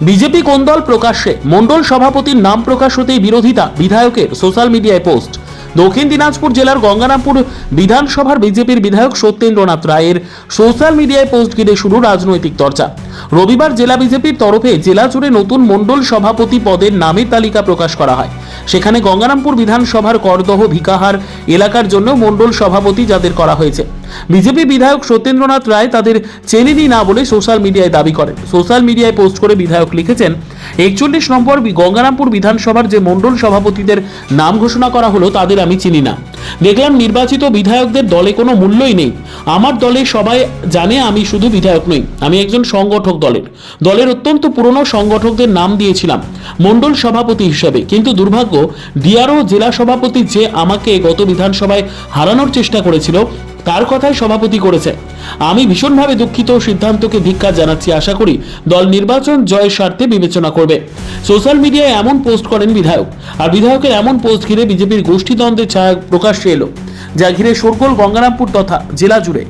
BJP কোন দল প্রকাশ্যে? মণ্ডল সভাপতির নাম প্রকাশ হতেই বিরোধিতা, বিধায়কের সোশ্যাল মিডিয়ায় পোস্ট দক্ষিণ দিনাজপুর জেলার গঙ্গারামপুর বিধানসভার বিজেপির বিধায়ক সত্যেন্দ্রনাথ রায়ের সোশ্যাল মিডিয়ায় পোস্ট ঘিরে শুরু রাজনৈতিক চর্চা। রবিবার জেলা বিজেপির তরফে জেলা জুড়ে নতুন মণ্ডল সভাপতি পদের নামের তালিকা প্রকাশ করা হয়। সেখানে গঙ্গারামপুর বিধানসভার করদহ ভিকাহার এলাকার জন্য মণ্ডল সভাপতি যাদের করা হয়েছে। বিজেপি বিধায়ক সত্যেন্দ্রনাথ রায় তাদের চেনেনি না বলে সোশ্যাল মিডিয়ায় দাবি করেন। সোশ্যাল মিডিয়ায় পোস্ট করে বিধায়ক লিখেছেন, একচল্লিশ নম্বর গঙ্গারামপুর বিধানসভার যে মণ্ডল সভাপতিদের নাম ঘোষণা করা হলো তাদের আমি চিনি না। দেখলাম নির্বাচিত বিধায়কদের দলে কোনো মূল্যই নেই। আমার দলে সবাই জানে আমি শুধু বিধায়ক নই, আমি একজন সংগঠক দলের। দলের অত্যন্ত পুরনো সংগঠকদের নাম দিয়েছিলাম, মণ্ডল সভাপতি হিসেবে। কিন্তু দুর্ভাগ্য ডিআরও জেলা সভাপতি যে আমাকে গত বিধানসভায় হারানোর চেষ্টা করেছিল, তার কথাই সভাপতি করেছে। আমি ভীষণভাবে দুঃখিত, সিদ্ধান্তকে ধিক্কার জানাচ্ছি, আশা করি দল নির্বাচন জয়ের স্বার্থে বিবেচনা করবে। সোশ্যাল মিডিয়ায় এমন পোস্ট করেন বিধায়ক, আর বিধায়কের এমন পোস্ট ঘিরে বিজেপির গোষ্ঠীদ্বন্দ্বের ছায়া প্রকাশ্যে এলো, যা ঘিরে শোরগোল, গঙ্গারামপুর তথা জেলা জুড়ে।